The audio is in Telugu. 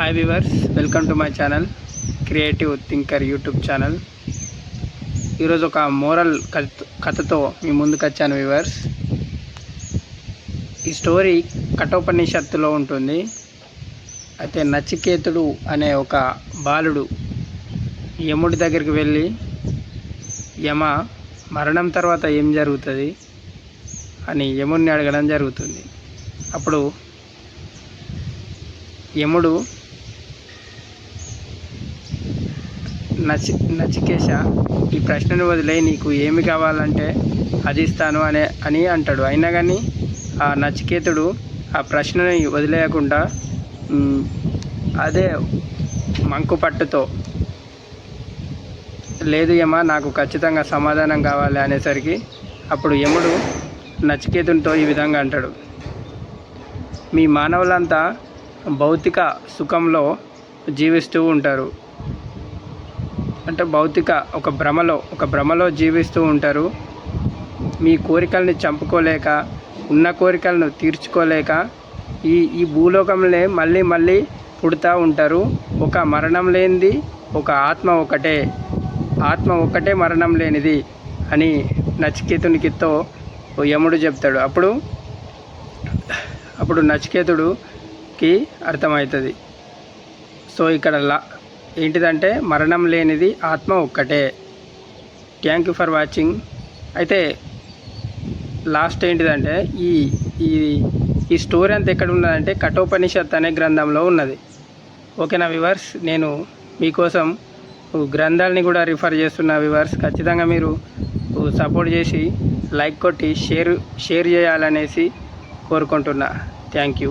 Hi viewers welcome to my channel creative thinker YouTube channel ఈరోజు ఒక మోరల్ కథ కథతో మీ ముందుకు వచ్చాను వివర్స్ ఈ స్టోరీ కఠోపనిషత్తులో ఉంటుంది. అయితే నచికేతుడు అనే ఒక బాలుడు యముడి దగ్గరికి వెళ్ళి యమ మరణం తర్వాత ఏం జరుగుతుంది? అని యముడిని అడగడం జరుగుతుంది. అప్పుడు యముడు నచి నచికేశ ఈ ప్రశ్నను వదిలే నీకు ఏమి కావాలంటే అది ఇస్తాను అనే అని అంటాడు. అయినా కానీ ఆ నచికేతుడు ఆ ప్రశ్నని వదిలేయకుండా అదే మంకు పట్టుతో లేదు యమ నాకు ఖచ్చితంగా సమాధానం కావాలి అనేసరికి అప్పుడు యముడు నచికేతునితో ఈ విధంగా అంటాడు. మీ మానవులంతా భౌతిక సుఖంలో జీవిస్తూ ఉంటారు. అంటే భౌతిక ఒక భ్రమలో ఒక భ్రమలో జీవిస్తూ ఉంటారు. మీ కోరికల్ని చంపుకోలేక ఉన్న కోరికలను తీర్చుకోలేక ఈ ఈ భూలోకంలో మళ్ళీ మళ్ళీ పుడతా ఉంటారు. ఒక మరణం లేనిది ఒక ఆత్మ ఒకటే. ఆత్మ ఒకటే మరణం లేనిది అని నచికేతునికితో ఓ యముడు చెప్తాడు. అప్పుడు అప్పుడు నచికేతుడుకి అర్థమవుతుంది. సో ఇక్కడ లా ఏంటిదంటే మరణం లేనిది ఆత్మ ఒక్కటే. థ్యాంక్ యూ ఫర్ వాచింగ్ అయితే లాస్ట్ ఏంటిదంటే ఈ ఈ ఈ స్టోరీ అంతా ఎక్కడ ఉన్నదంటే కఠోపనిషత్ అనే గ్రంథంలో ఉన్నది. ఓకేనా వివర్స్ నేను మీకోసం గ్రంథాలని కూడా రిఫర్ చేస్తున్న వివర్స్ ఖచ్చితంగా మీరు సపోర్ట్ చేసి లైక్ కొట్టి షేర్ షేర్ చేయాలనేసి కోరుకుంటున్నా. Thank you